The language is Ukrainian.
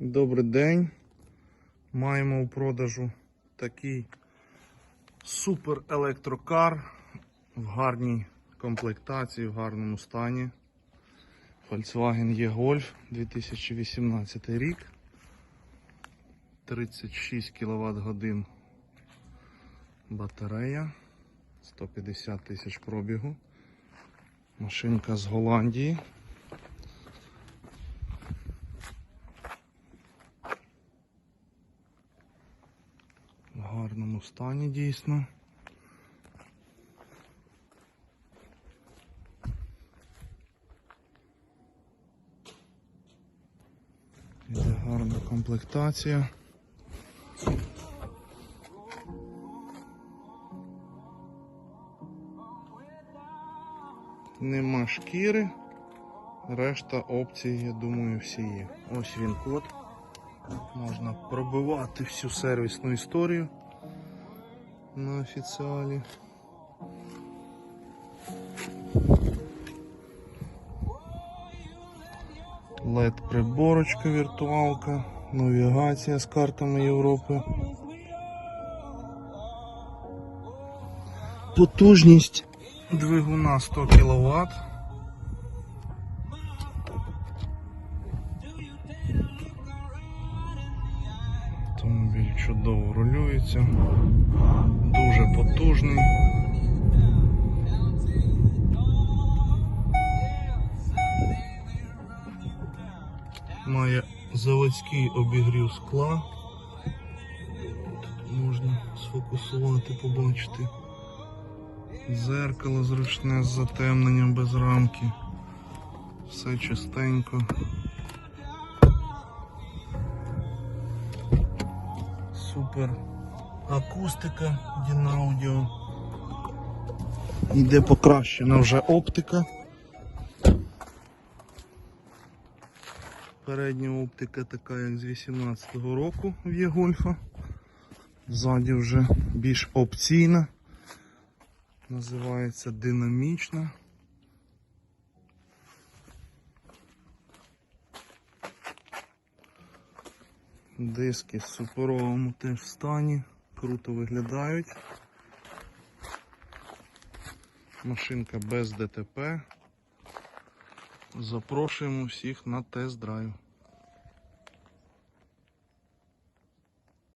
Добрий день. Маємо у продажу такий супер електрокар в гарній комплектації, в гарному стані. Volkswagen E-Golf 2018 рік. 36 кВт годин батарея. 150 тисяч пробігу. Машинка з Голландії. Гарному стані дійсно. Іде гарна комплектація. Нема шкіри. Решта опцій, я думаю, всі є. Ось він код. Можна пробивати всю сервісну історію на офіціалі. LED приборочка, віртуалка, навігація з картами Європи. Потужність двигуна 100 кВт. Чудово рулюється, дуже потужний. Має заводський обігрів скла. Тут можна сфокусувати, побачити. Зеркало зручне з затемненням без рамки. Все чистенько. Супер акустика Дінаудіо. Йде покращена вже оптика. Передня оптика така, як з 18-го року в Є-Гольфа. Ззаді вже більш опційна. Називається динамічна. Диски в суперовому теж стані, круто виглядають. Машинка без ДТП. Запрошуємо всіх на тест-драйв.